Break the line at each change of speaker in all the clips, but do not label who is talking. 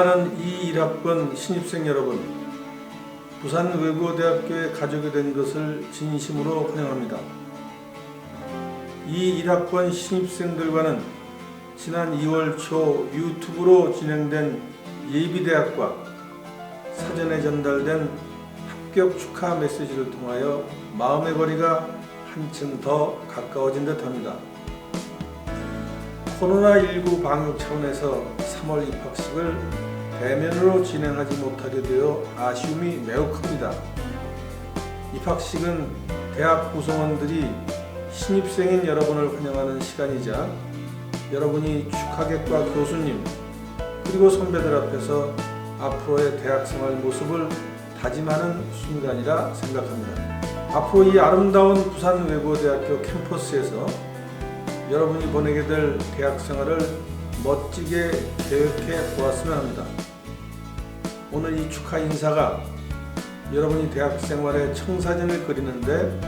사랑하는 이 1학번 신입생 여러분, 부산 외국어대학교에 가족이 된 것을 진심으로 환영합니다. 이 1학번 신입생들과는 지난 2월 초 유튜브로 진행된 예비대학과 사전에 전달된 합격 축하 메시지를 통하여 마음의 거리가 한층 더 가까워진 듯 합니다. 코로나19 방역 차원에서 3월 입학식을 대면으로 진행하지 못하게 되어 아쉬움이 매우 큽니다. 입학식은 대학 구성원들이 신입생인 여러분을 환영하는 시간이자 여러분이 축하객과 교수님 그리고 선배들 앞에서 앞으로의 대학생활 모습을 다짐하는 순간이라 생각합니다. 앞으로 이 아름다운 부산 외고대학교 캠퍼스에서 여러분이 보내게 될 대학 생활을 멋지게 계획해 보았으면 합니다. 오늘 이 축하 인사가 여러분이 대학 생활의 청사진을 그리는데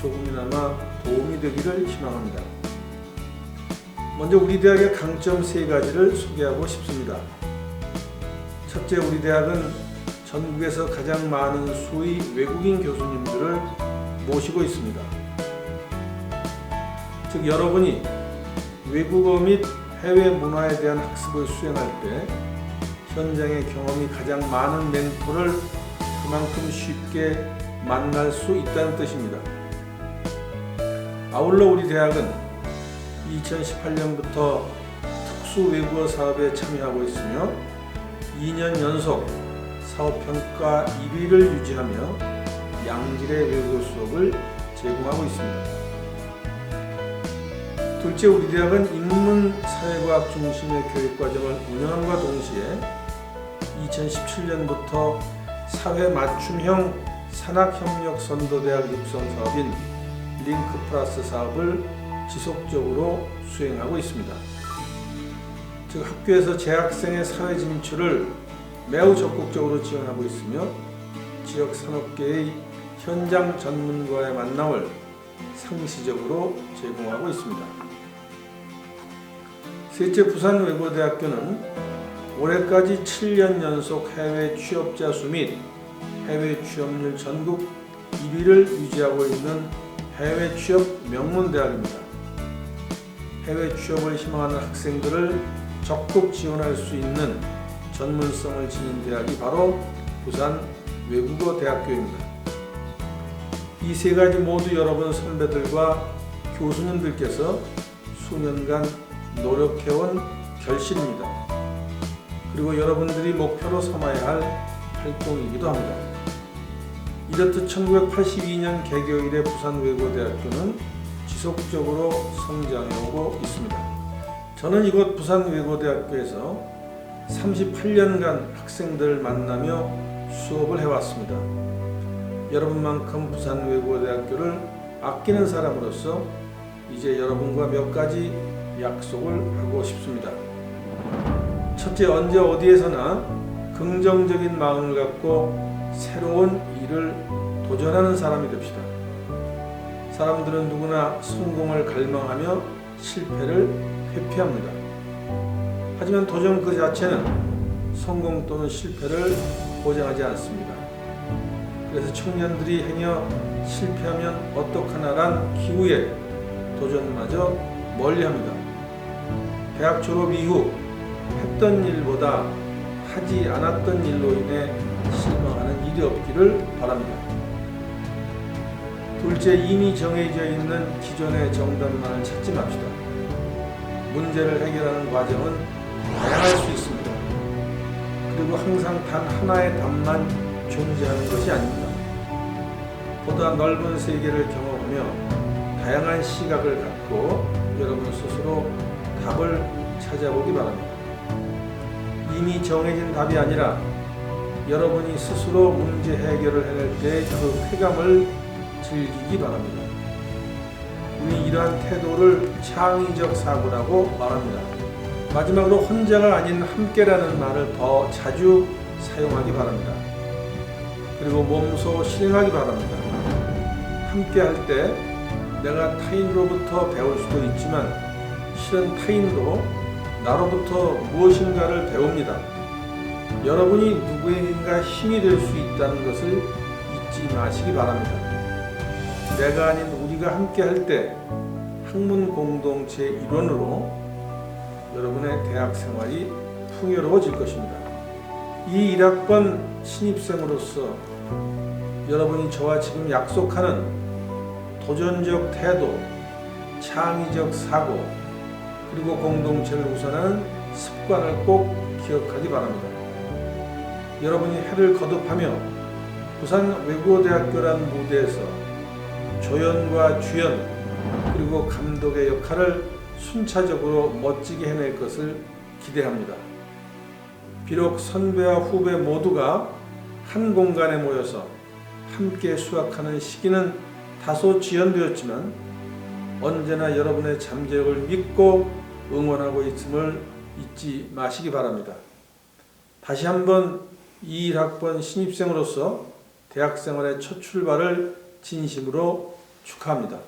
조금이나마 도움이 되기를 희망합니다. 먼저 우리 대학의 강점 세 가지를 소개하고 싶습니다. 첫째, 우리 대학은 전국에서 가장 많은 수의 외국인 교수님들을 모시고 있습니다. 즉, 여러분이 외국어 및 해외 문화에 대한 학습을 수행할 때 현장의 경험이 가장 많은 멘토를 그만큼 쉽게 만날 수 있다는 뜻입니다. 아울러 우리 대학은 2018년부터 특수 외국어 사업에 참여하고 있으며 2년 연속 사업평가 1위를 유지하며 양질의 외국어 수업을 제공하고 있습니다. 둘째, 우리 대학은 인문 사회과학 중심의 교육 과정을 운영함과 동시에 2017년부터 사회 맞춤형 산학협력 선도대학 육성 사업인 링크 플러스 사업을 지속적으로 수행하고 있습니다. 즉 학교에서 재학생의 사회 진출을 매우 적극적으로 지원하고 있으며 지역 산업계의 현장 전문가의 만남을 상시적으로 제공하고 있습니다. 셋째 부산 외고대학교는 올해까지 7년 연속 해외 취업자 수 및 해외 취업률 전국 1위를 유지하고 있는 해외 취업 명문 대학입니다. 해외 취업을 희망하는 학생들을 적극 지원할 수 있는 전문성을 지닌 대학이 바로 부산 외국어 대학교입니다. 이 세 가지 모두 여러분 선배들과 교수님들께서 수년간 노력해온 결실입니다. 그리고 여러분들이 목표로 삼아야 할 활동이기도 합니다. 이렇듯 1982년 개교 이래 부산 외고대학교는 지속적으로 성장해오고 있습니다. 저는 이곳 부산 외고대학교에서 38년간 학생들을 만나며 수업을 해왔습니다. 여러분만큼 부산 외고대학교를 아끼는 사람으로서 이제 여러분과 몇 가지 약속을 하고 싶습니다. 첫째, 언제 어디에서나 긍정적인 마음을 갖고 새로운 일을 도전하는 사람이 됩시다. 사람들은 누구나 성공을 갈망하며 실패를 회피합니다. 하지만 도전 그 자체는 성공 또는 실패를 보장하지 않습니다. 그래서 청년들이 행여 실패하면 어떡하나란 기우에 도전마저 멀리 합니다. 대학 졸업 이후 했던 일보다 하지 않았던 일로 인해 실망하는 일이 없기를 바랍니다. 둘째, 이미 정해져 있는 기존의 정답만을 찾지 맙시다. 문제를 해결하는 과정은 다양할 수 있습니다. 그리고 항상 단 하나의 답만 존재하는 것이 아닙니다. 보다 넓은 세계를 경험하며 다양한 시각을 갖고 여러분 스스로 답을 찾아보기 바랍니다. 이미 정해진 답이 아니라 여러분이 스스로 문제 해결을 해낼 때 그 쾌감을 즐기기 바랍니다. 우리 이러한 태도를 창의적 사고라고 말합니다. 마지막으로 혼자가 아닌 함께라는 말을 더 자주 사용하기 바랍니다. 그리고 몸소 실행하기 바랍니다. 함께 할 때 내가 타인으로부터 배울 수도 있지만 실은 타인도 나로부터 무엇인가를 배웁니다. 여러분이 누구에게인가 힘이 될 수 있다는 것을 잊지 마시기 바랍니다. 내가 아닌 우리가 함께 할 때 학문 공동체 일원으로 여러분의 대학 생활이 풍요로워질 것입니다. 이 1학번 신입생으로서 여러분이 저와 지금 약속하는 도전적 태도, 창의적 사고, 그리고 공동체를 우선하는 습관을 꼭 기억하기 바랍니다. 여러분이 해를 거듭하며 부산 외국어대학교라는 무대에서 조연과 주연 그리고 감독의 역할을 순차적으로 멋지게 해낼 것을 기대합니다. 비록 선배와 후배 모두가 한 공간에 모여서 함께 수학하는 시기는 다소 지연되었지만 언제나 여러분의 잠재력을 믿고 응원하고 있음을 잊지 마시기 바랍니다. 다시 한번 21학번 신입생으로서 대학 생활의 첫 출발을 진심으로 축하합니다.